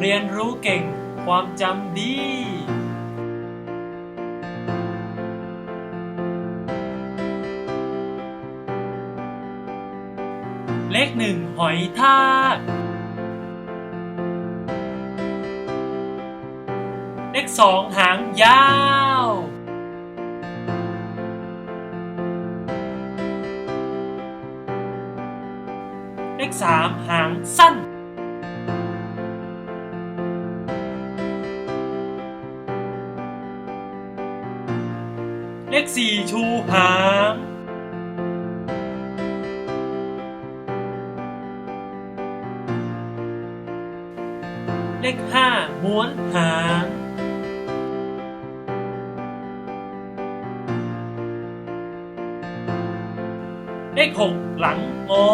เรียนรู้เก่ง ความจำดี เลขหนึ่งหอยทากเลขสองหางยาว เลขสามหางสั้น เลขสี่ชูหางเลขห้าม้วนหางเลขหกหลังงอ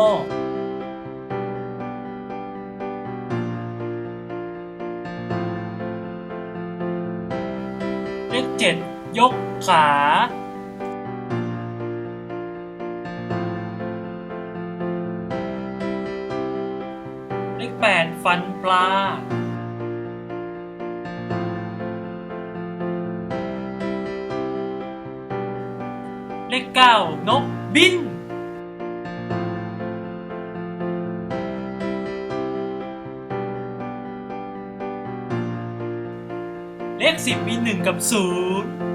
เลขเจ็ด ยกขาเลขแปดฟันปลา เลขเก้านกบิน เลขสิบมีหนึ่งกับศูนย์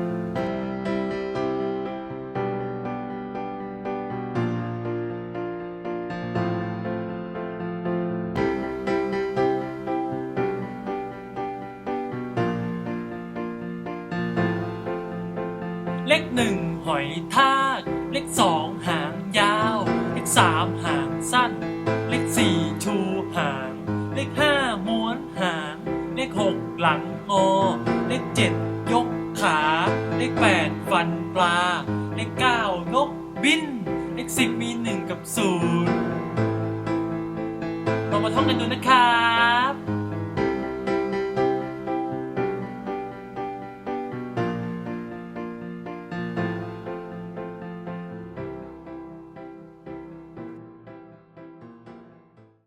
เลขหนึ่งหอยทากเลขสองหางยาว เลขสามหางสั้น เลขสี่ชูหาง เลขห้าม้วนหาง เลขหกหลังงอ เลขเจ็ดยกขา เลขแปดฟันปลา เลขเก้านกบิน เลขสิบมีหนึ่งกับศูนย์ลองมาท่องกันดูนะครับ